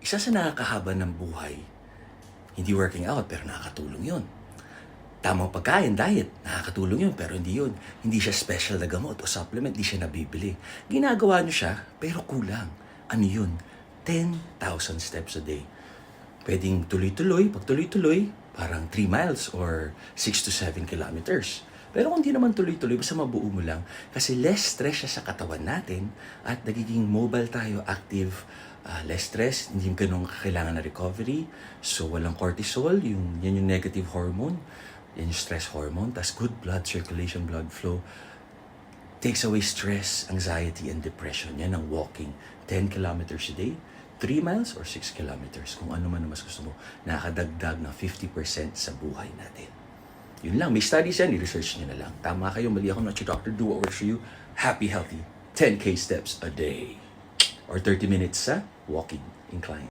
isa sa nakakahaba ng buhay, hindi working out pero nakakatulong yun. Tamang pagkain, diet, nakakatulong yun pero hindi yun. Hindi siya special na gamot o supplement, hindi siya nabibili. Ginagawa niyo siya pero kulang. Ano yun? 10,000 steps a day. Pwedeng tuloy-tuloy, pag tuloy-tuloy, parang 3 miles or 6 to 7 kilometers. Pero kung di naman tuloy-tuloy, basta mabuo mo lang. Kasi less stress siya sa katawan natin at nagiging mobile tayo, active, ah, less stress, hindi ganun kailangan na recovery. So, walang cortisol, yung, yan yung negative hormone, yan yung stress hormone. Tapos good blood circulation, blood flow takes away stress, anxiety, and depression. Yan ang walking. 10 kilometers a day, 3 miles or 6 kilometers. Kung ano man mas gusto mo, nakakadagdag ng 50% sa buhay natin. Yun lang. May studies yan. I-research nyo na lang. Tama kayo. Mali ako. Not your doctor. Do what works for you. Happy, healthy. 10K steps a day. Or 30 minutes sa walking incline.